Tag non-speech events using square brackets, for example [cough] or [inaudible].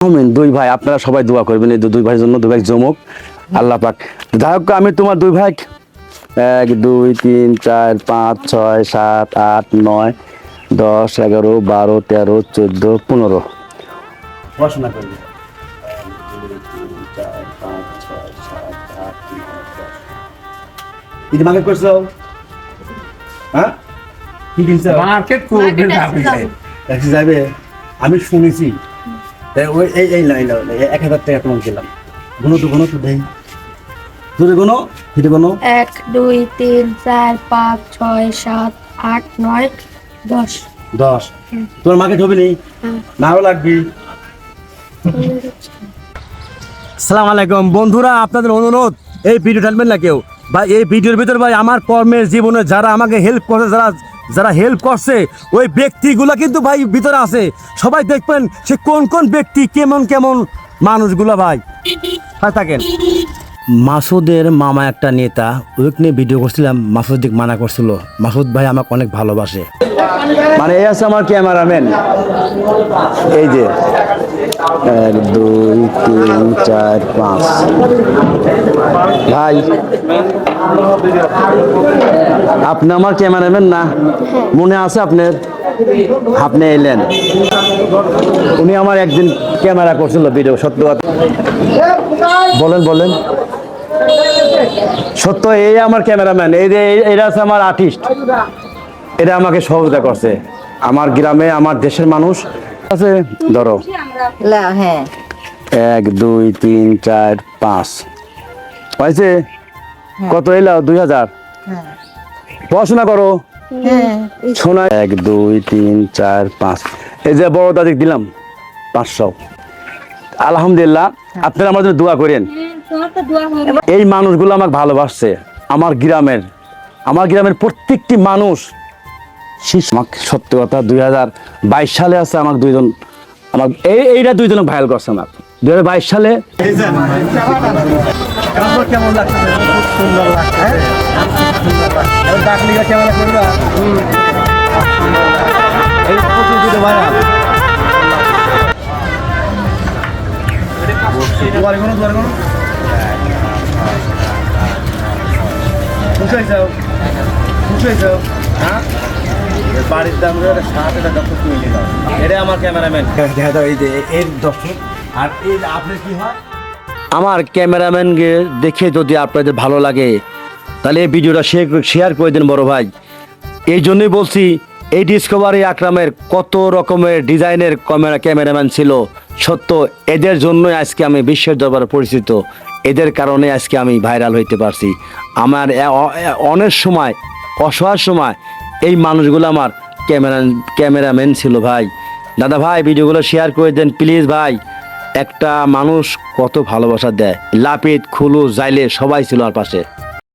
আমিন দুই ভাই আপনারা সবাই দোয়া করবেন এই দুই ভাইয়ের জন্য দুই ভাই জমুক আল্লাহ পাক। যাই হোক আমি তোমার দুই ভাই এক দুই তিন চার পাঁচ ছয় সাত আট নয় দশ এগারো বারো তেরো চোদ্দ পনেরো। পড়াশোনা করবে ঈদ মাকে করছ? হ্যাঁ? কি কিনছো মার্কেট করবে না আপনি ট্যাক্সি যাবে আমি শুনেছি ওই এই এই লাইন এক হাজার টাকা তোমাকে দিলাম। গুনো তো গুনো তো দেই। তুই গুনো হিটে গুনো। এক দুই তিন চার পাঁচ ছয় সাত আট নয় দশ। দশ। তোর মাকে ঠবি নি হুম। নাও লাগবি। সালাম আলাইকুম। বন্ধুরা আপনাদের অনুরোধ এই ভিডিও টানবেন না কেউ? ভাই এই ভিডিওর ভিতর ভাই আমার কর্মের জীবনে যারা আমাকে হেল্প করছে যারা যারা হেল্প করছে ওই ব্যক্তিগুলো কিন্তু ভাই ভিতরে আছে। সবাই দেখবেন সে কোন কোন ব্যক্তি কেমন কেমন মানুষগুলো ভাই। হ্যাঁ থাকেন। মাসুদের মামা একটা নেতা ওইখানে ভিডিও করছিলাম মাসুদ দিক মানা করছিল। মাসুদ ভাই আমাকে অনেক ভালোবাসে। মানে এই আছে আমার ক্যামেরাম্যান এই যে। এক দুই তিন চার পাঁচ। ভাই আপনি আমার ক্যামেরাম্যান না? মনে আছে আপনার? আপনি এলেন। উনি আমার একদিন ক্যামেরা করছিল ভিডিও সত্য কথা। বলেন বলেন। সত্য এই আমার ক্যামেরাম্যান এই যে এরা আছে আমার আর্টিস্ট এটা আমাকে সহযোগিতা করছে। আমার গ্রামে আমার দেশের মানুষ আছে? ধরো। হ্যাঁ। এক দুই তিন চার পাঁচ। হয়েছে? কত এলো? দুই হাজার? হ্যাঁ। পড়াশোনা করো। হ্যাঁ। শোনা। এক দুই তিন চার পাঁচ। এই যে বড় দাদিক দিলাম পাঁচশো। আলহামদুলিল্লাহ আপনারা আমার জন্য দোয়া করেন। এই মানুষগুলো আমাকে ভালোবাসছে আমার গ্রামের। আমার গ্রামের প্রত্যেকটি মানুষ শিশু, আমাকে সত্য কথা, দুই হাজার বাইশ সালে আছে আমাকে দুইজন আমার এই এইটা দুইজন ভাইরাল করছে আমার দুই হাজার বাইশ সালে দুয়ারে কোনো বুঝাই যাও বাড়ির দাম দশ এটা আমার ক্যামেরাম্যান। [laughs] দেখা দাও এই যে এর দর্শক। আর এই আপনার কি হয়? আমার ক্যামেরাম্যানকে দেখে যদি আপনাদের ভালো লাগে তাহলে এই ভিডিওটা শেয়ার শেয়ার করে দিন বড় ভাই। এই জন্যই বলছি এই ডিসকভারি আকরামের কত রকমের ডিজাইনের ক্যামেরা ক্যামেরাম্যান ছিল। সত্য এদের জন্যই আজকে আমি বিশ্বের দরবারে পরিচিত। এদের কারণে আজকে আমি ভাইরাল হইতে পারছি। আমার অনেক সময় অসহায় সময় এই মানুষগুলো আমার ক্যামেরা, ক্যামেরাম্যান ছিল ভাই। দাদা ভাই, ভিডিওগুলো শেয়ার করে দেন প্লিজ ভাই। একটা মানুষ কত ভালোবাসা দেয়। লাপিত খুলু জাইলে সবাই ছিল আর পাশে।